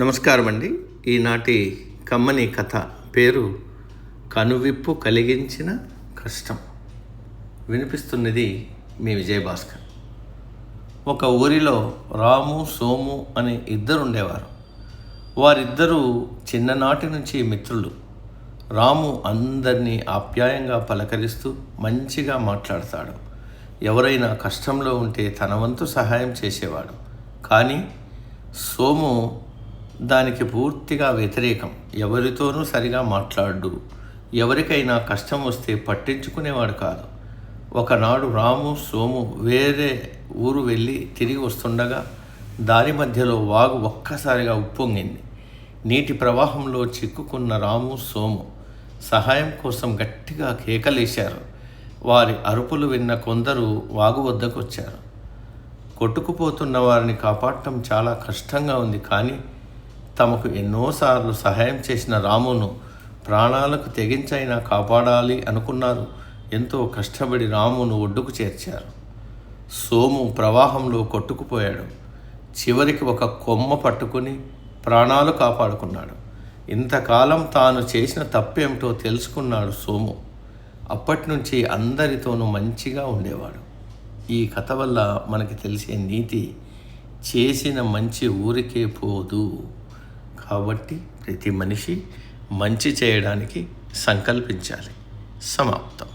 నమస్కారం అండి ఈనాటి కమ్మని కథ పేరు కనువిప్పు కలిగించిన కష్టం. వినిపిస్తున్నది మీ విజయభాస్కర్. ఒక ఊరిలో రాము సోము అనే ఇద్దరు ఉండేవారు వారిద్దరూ చిన్ననాటి నుంచి మిత్రులు. రాము అందరినీ ఆప్యాయంగా పలకరిస్తూ మంచిగా మాట్లాడతాడు. ఎవరైనా కష్టంలో ఉంటే తన వంతు సహాయం చేసేవాడు. కానీ సోము దానికి పూర్తిగా వ్యతిరేకం. ఎవరితోనూ సరిగా మాట్లాడు ఎవరికైనా కష్టం వస్తే పట్టించుకునేవాడు కాదు. ఒకనాడు రాము సోము వేరే ఊరు వెళ్ళి తిరిగి వస్తుండగా దారి మధ్యలో వాగు ఒక్కసారిగా ఉప్పొంగింది. నీటి ప్రవాహంలో చిక్కుకున్న రాము సోము సహాయం కోసం గట్టిగా కేకలేశారు. వారి అరుపులు విన్న కొందరు వాగు వద్దకు వచ్చారు కొట్టుకుపోతున్న వారిని కాపాడటం చాలా కష్టంగా ఉంది కానీ తమకు ఎన్నోసార్లు సహాయం చేసిన రామును ప్రాణాలకు తెగించైనా కాపాడాలి అనుకున్నారు. ఎంతో కష్టపడి రామును ఒడ్డుకు చేర్చారు. సోము ప్రవాహంలో కొట్టుకుపోయాడు. చివరికి ఒక కొమ్మ పట్టుకుని ప్రాణాలు కాపాడుకున్నాడు. ఇంతకాలం తాను చేసిన తప్పేమిటో తెలుసుకున్నాడు సోము. అప్పటి నుంచి అందరితోనూ మంచిగా ఉండేవాడు. ఈ కథ వల్ల మనకి తెలిసే నీతి చేసిన మంచి ఊరికే పోదు. కాబట్టి ప్రతి మనిషి మంచి చేయడానికి సంకల్పించాలి. సమాప్తం.